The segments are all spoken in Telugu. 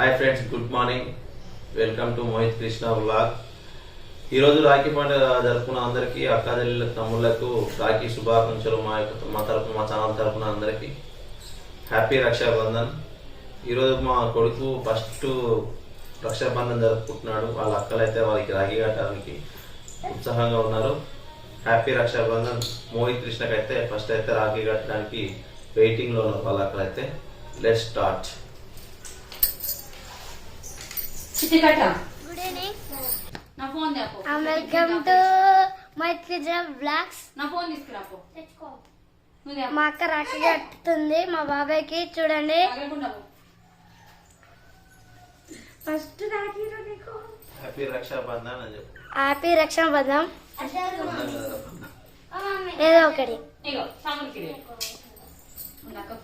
Hi friends good morning welcome to Mohit Krishna blog ఈరోజు రాఖీ పండుగ జరుపుకున్న అందరికీ అక్క తమ్ముళ్ళకు రాఖీ శుభాకాంక్షలు మా యొక్క మా తరపున మా ఛానల్ తరపున అందరికీ. హ్యాపీ రక్షాబంధన్. ఈరోజు మా కొడుకు ఫస్ట్ రక్షాబంధన్ జరుపుకుంటున్నాడు. వాళ్ళ అక్కలైతే వాళ్ళకి రాఖీ కట్టడానికి ఉత్సాహంగా ఉన్నారు. హ్యాపీ రక్షాబంధన్. మోహిత్ కృష్ణకైతే ఫస్ట్ అయితే రాఖీ కట్టడానికి వెయిటింగ్లో ఉన్నారు వాళ్ళ అక్కలైతే లెట్ స్టార్ట్ చిట్టి కట్ట గుడ్ ఈవినింగ్ నా phone welcome to my blogs. నా ఫోన్ తీసుకురాపో. నువ్వు తేపో. మా అక్క రాఖీ కట్టుతుంది మా బాబాయ్కి చూడండి. ఫస్ట్ రాఖీ హ్యాపీ రక్షాబంధన్ అని చెప్పు. హ్యాపీ బంధన్. ఏదో ఒకటి. ఇగో.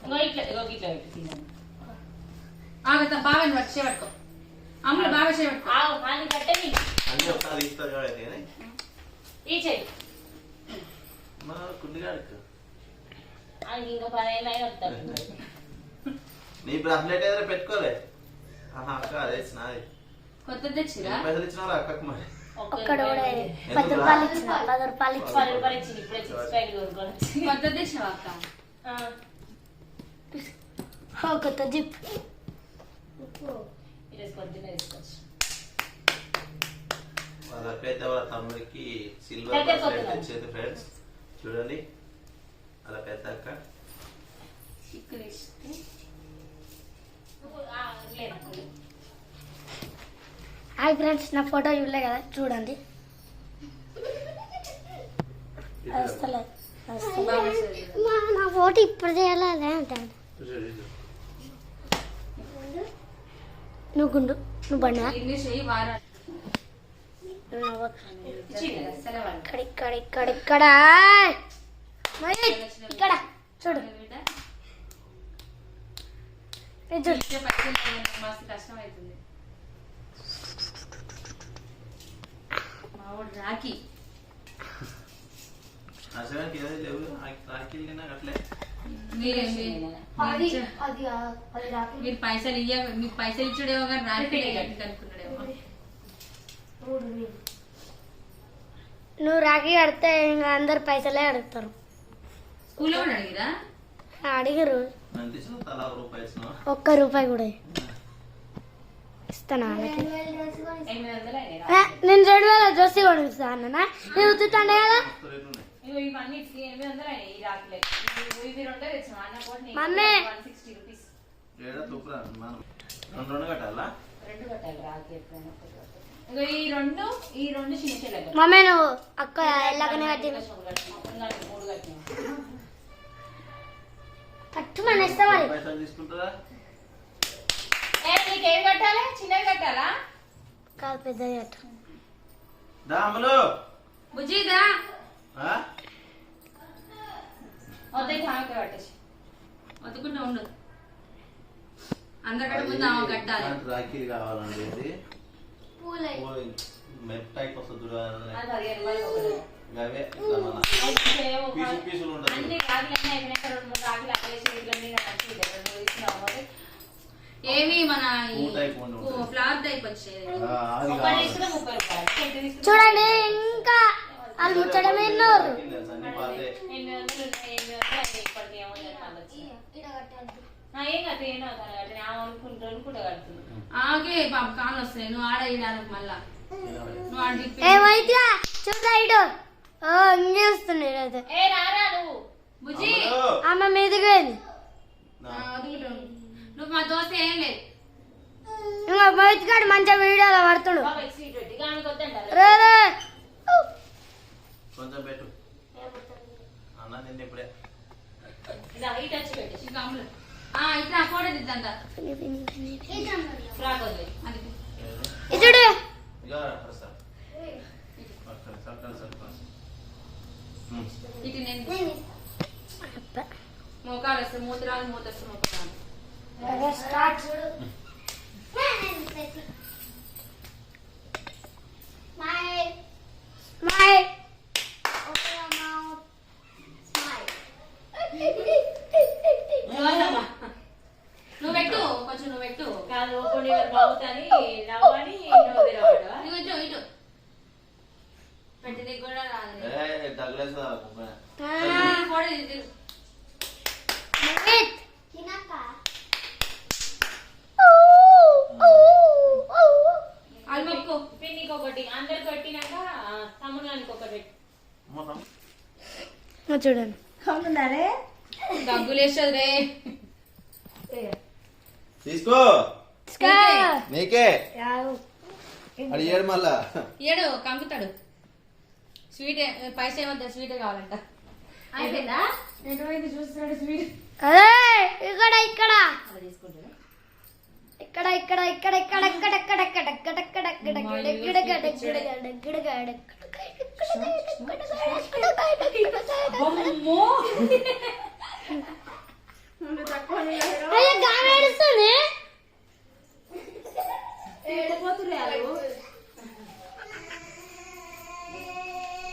ఇగో ఇట్లా ఇగో ఇట్లా పెట్టు. ఆగుతా చేపట్టుకో అమ్ములు బాగా కట్టని. అన్నీ ఒకసారి ఇస్తారు కాబట్టి కానీ ఈ చెయ్యి. మా కుండిగాడికి అది ఇంకా పదేళ్ళు అయినా వస్తాను నీ బ్రాస్లెట్ ఏదైనా పెట్టుకోలే? ఆహా అక్క అదే నాది కొత్త తెచ్చిరా? ఎన్ని పైసలు ఇచ్చినా అక్కకు మరి? ఒక్కడ కూడా పది రూపాయలు ఇచ్చిన పది రూపాయలు ఇచ్చిన. పది రూపాయలు ఇచ్చింది ఇప్పుడే సిక్స్ ప్యాక్ కొనుక్కొని కొత్త తెచ్చినావా అక్క? ఆ, కొత్త జిప్. వాళ్ళకైతే వాళ్ళ తమ్ముడికి సిల్వర్. తెచ్చేది ఫ్రెండ్స్ చూడండి. అలా పెద్ద అక్క. ఇస్తే. హాయ్ ఫ్రెండ్స్ నా ఫోటో చూడలే కదా చూడండి. నా ఫోటో ఇప్పుడు చేయాలి అదే అంటాను. నువ్వు గుండు. నువ్వు బండా ఇక్కడ ఇక్కడ ఇక్కడ ఇక్కడ మహేష్, ఇక్కడ చూడు. చూడు. రాఖీ. ఏదో లేవు అట్లే మీరు పైసలు ఇయ్య మీకు పైసలు ఇచ్చాడేమో కానీ గట్టి అనుకున్నాడేమో నువ్వు రాఖీ కడితే ఇంకా అందరు పైసలే అడుగుతారు. స్కూల్లో కూడా అడిగిరా? అడిగరు ఒక్క రూపాయి కూడా ఇస్తాను నేను రెండు వేల డ్రెస్ కొనిస్తా అన్న నువ్వు ఉతుతండే కదా? ఇగో ఇవన్నీ ఎనిమిది వందలు అయినాయి ఈ ఇవి రెండే తెచ్చిన అన్న కూడా మమ్మీ. One sixty rupees. ఏడా తూపురా మనం రెండు రెండు కట్టాలా? రెండు కట్టాలి రాత్రి ఎప్పుడైనా ఒకటి కట్టాలి. ఇగో ఈ రెండు ఈ రెండు చిన్న చెల్లెలు మమ్మీ నువ్వు అక్క ఎలాగనే కట్టిన మూడు కట్టినా. కట్టు మన ఇస్తాం మరి. పైసలు తీసుకుంటారా? ఏ నీకేం కట్టాలి? చిన్నవి కట్టాలా? కాదు పెద్దది కట్టు. దా అమలు. బుజ్జిదా ఆ? వద్ద ఆమెకి కట్టేసి వద్దుకుంటూ ఉండు అందరికంటే ముందు ఆమె కట్టాలి. రాఖీలు కావాలండి ఇది మెట్ టైప్ వస్తుంది చూడాలి అది పదిహేను రూపాయలు ఒకటి. అవే ఇట్లా మన పీసు పీసులు ఉంటుంది అన్ని రాగిలన్నీ అయిపోయినాక రెండు మూడు రాగిలు అక్కలేసి వీటిలన్నీ నాకు నచ్చింది రెండు తీసుకున్నావు మరి ఏవి మన ఈ పువ్వు type ఉండి ఉంటుంది. ఫ్లవర్ టైప్ వచ్చేది. ఆ, అది ఒకటి కావాలి. తీసుకున్నా ముప్పై రూపాయలు. ఎంత తీసుకున్నా చూడండి. వాళ్ళు ముచ్చడమే కడుతుంది ఆగే పాప కాలు వస్తాయి. నువ్వు ఆడ మళ్ళా. ఏమైతే చూడా ఇడు. ఓ ఇంకేస్తుంది అయితే ఏ రారా నువ్వు? బుజ్జి! ఆమె మీదకి ఉండు. నువ్వు మా దోశ ఏం లేదు. ఇంకా మంచిగా వీడియోలో పడుతుడు బాబాయ్ స్వీట్ పెట్టి ఇక ఆమెకు వద్దంటారు రే రే కొంచెం పెట్టు అన్న నిన్న ఇప్పుడే ఇదా ఈ టచ్ పెట్టేసి ఇంకా అమ్ములు ఆ ఇట్లా ఫోటో దిద్దంట ఫ్రాక్ వదిలే అది ఇటుడు ఇక వస్తా. అక్కడ, అక్కడ, అక్కడ. ఉమ్. ఇటు నేను మోకాలు వస్తే మూతరాలు మూత వస్తే మోకాలు స్టార్ట్. స్మైల్ నువ్వు పెట్టు కొంచెం నువ్వు పెట్టు కాదు ఓపెన్ ఎవరు బాగుతాని నవ్వని నవ్వు తెరవడవా ఇగో ఇటు ఇటు పెట్టినకి కూడా రాదు ఏ తగలేసా కూడా ఇది మోహిత్ అల్మక్కు పిన్నికి ఒకటి అందరు కొట్టినాక తమ్ముడు ఒకటి. చూడండి దగ్గులేస్తుంది రే తీసుకో నీకే ఏడు మళ్ళా ఏడు కంకుతాడు స్వీట్ పైసా ఏమద్దా స్వీట్ కావాలంట అయిపోయిందా చూస్తున్నాడు స్వీట్ అదే ఇక్కడ ఇక్కడ ఇక్కడ ఇక్కడ ఇక్కడ ఇక్కడ ఇక్కడ ఇక్కడ ఇక్కడ ఇక్కడ ఇక్కడ ఇక్కడ ఇక్కడ ఇక్కడ ఇక్కడ ఇక్కడ అమ్మో అయ్యో గాలి ఏడుస్తుంది ఏదైనా ఏదైనా నాగో చేయికి కగ్గేస్తుంది మా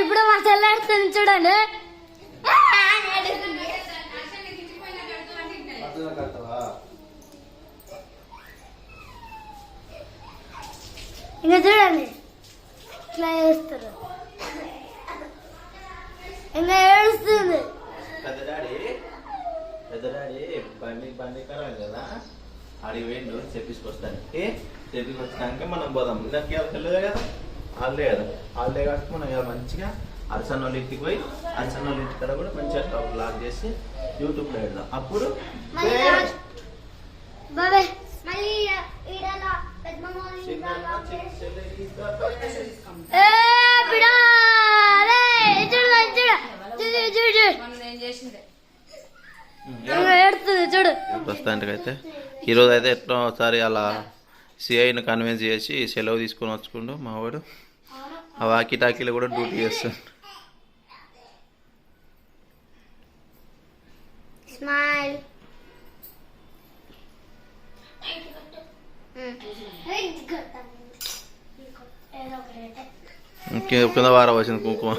ఇప్పుడు మా చెల్లి ఏడుస్తుంది చూడండి ఇంకా చూడండి. ఇట్లా చేస్తారు ఇంకా ఏడుస్తుంది. పెద్ద డాడీ పెద్ద డాడీ బండి బండి కదా. ఆడికి వేయండు చేతికి వచ్చినాక మనం పోదాం. ఇందాక తెలియదు కదా? వాళ్ళే కదా. వాళ్ళే కాబట్టి మనం ఇలా మంచిగా అరసన్న వాళ్ళ ఇంటికి పోయి అరసన్న వాళ్ళ ఇంటి కూడా మంచిగా టాప్ లాక్ చేసి యూట్యూబ్లో పెడదాం. అప్పుడు చూడు అయితే? ఈరోజు అయితే ఎట్లా ఒకసారి అలా సిఐని కన్విన్స్ చేసి సెలవు తీసుకొని వచ్చుకుంటూ మావాడు. ఆ వాకి టాకీలో కూడా డ్యూటీ చేస్తాడు. స్మైల్. ఇంకే కింద వారం వచ్చింది కుంకుమ.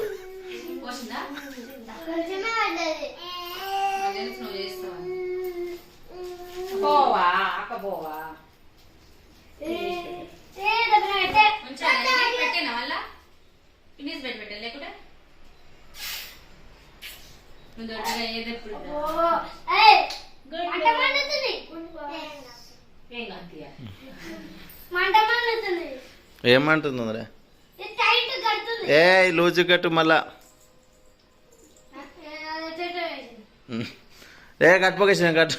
ఏమంటుందిరా ఏ లూజు కట్టు మళ్ళా. ఏ కట్టుపోకేసిన కట్టు.